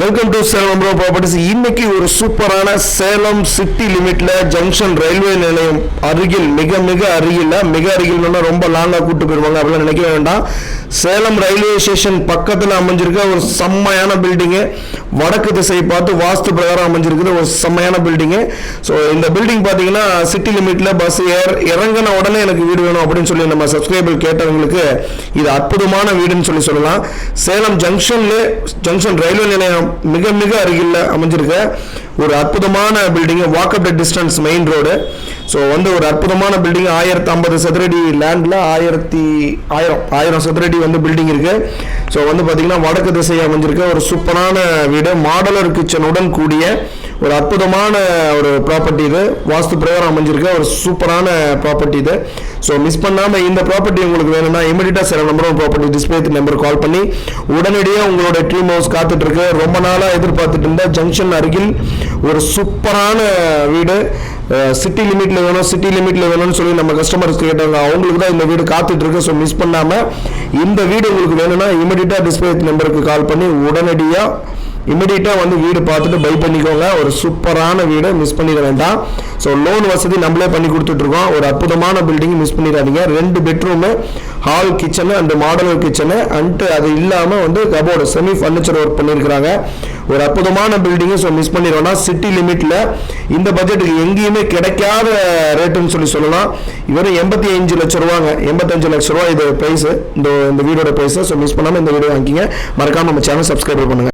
Welcome to Salem bro properties இன்னைக்கு ஒரு சூப்பரான சேலம் சிட்டி லிமிட்ல ஜங்ஷன் ரயில்வே நிலையம் அருகில் மிக மிக அருகில் மிக அருகில் ரொம்ப லாங்கா கூட்டு போயிருவாங்க. அப்படிலாம் நினைக்க வேண்டாம். சேலம் ரயில்வே ஸ்டேஷன் பக்கத்தில் அமைஞ்சிருக்க ஒரு செம்மையான பில்டிங்கு வடக்கு திசை பார்த்து வாஸ்து பிரகாரம் அமைஞ்சிருக்குது ஒரு செம்மையான பில்டிங்கு ஸோ இந்த பில்டிங் பார்த்தீங்கன்னா சிட்டி லிமிட்டில் பஸ் ஏர் இறங்கின உடனே எனக்கு வீடு வேணும் அப்படின்னு சொல்லி நம்ம சப்ஸ்கிரைபர் கேட்டவங்களுக்கு இது அற்புதமான வீடுன்னு சொல்லி சொல்லலாம். சேலம் ஜங்ஷன்ல ஜங்ஷன் ரயில்வே நிலையம் மிக மிக அருகில் அமைஞ்சிருக்க. ஒரு அற்புதமான building walkable distance main road so வந்து ஒரு அற்புதமான பில்டிங் ஆயிரத்தி ஐம்பது சதுரடி லேண்டில் ஆயிரத்தி ஆயிரம் ஆயிரம் சதுரடி வந்து பில்டிங் இருக்குது ஸோ வந்து பார்த்தீங்கன்னா வடக்கு திசை அமைஞ்சிருக்க. ஒரு சூப்பரான வீடு. மாடலர் கிச்சனுடன் கூடிய ஒரு அற்புதமான ஒரு ப்ராப்பர்ட்டி இது. வாஸ்து பிரகாரம் அமைஞ்சிருக்க. ஒரு சூப்பரான ப்ராப்பர்ட்டி இது. ஸோ மிஸ் பண்ணாமல் இந்த ப்ராப்பர்ட்டி உங்களுக்கு வேணும்னா இமீடியட்டாக சில number property display number call பண்ணி உடனடியாக உங்களோட ட்ரீம் ஹவுஸ் காத்துட்ருக்கு. ரொம்ப நாளாக எதிர்பார்த்துட்டு இருந்த ஜங்ஷன் அருகில் ஒரு சூப்பரான வீடு. சிட்டி லிமிட்ல வேணும் சிட்டி லிமிட்ல வேணும்னு சொல்லி நம்ம கஸ்டமர்ஸ் கேட்டாங்க. அவங்களுக்கு தான் இந்த வீடு காத்துட்டு இருக்கு ஸோ மிஸ் பண்ணாம இந்த வீடு உங்களுக்கு வேணும்னா இமீடியட்டா டிஸ்பிளே நம்பருக்கு கால் பண்ணி உடனடியாக இமிடியட்டாக வந்து வீடு பார்த்துட்டு பை பண்ணிக்கோங்க. ஒரு சூப்பரான வீடு மிஸ் பண்ணிட வேண்டாம். ஸோ லோன் வசதி நம்மளே பண்ணி கொடுத்துட்ருக்கோம். ஒரு அற்புதமான பில்டிங் மிஸ் பண்ணிடாதீங்க. ரெண்டு bedroom hall kitchen and modular kitchen and அது இல்லாமல் வந்து கபோர்டு செமி ஃபர்னிச்சர் ஒர்க் பண்ணியிருக்கிறாங்க ஒரு அற்புதமான பில்டிங்கு ஸோ மிஸ் பண்ணிடுவோம்னா சிட்டி லிமிட்டில் இந்த பட்ஜெட்டுக்கு எங்கேயுமே கிடைக்காத ரேட்டுன்னு சொல்லி சொல்லலாம். இவரும் எண்பத்தி அஞ்சு லட்ச ரூபாங்க. எண்பத்தஞ்சு லட்ச ரூபா இது ப்ரைஸு இந்த இந்த வீடோட ப்ரைஸை ஸோ மிஸ் பண்ணாமல் இந்த வீடியோ வாங்கிக்கிங்க. மறக்காமல் நம்ம சேனல் சப்ஸ்கிரைப் பண்ணுங்கள்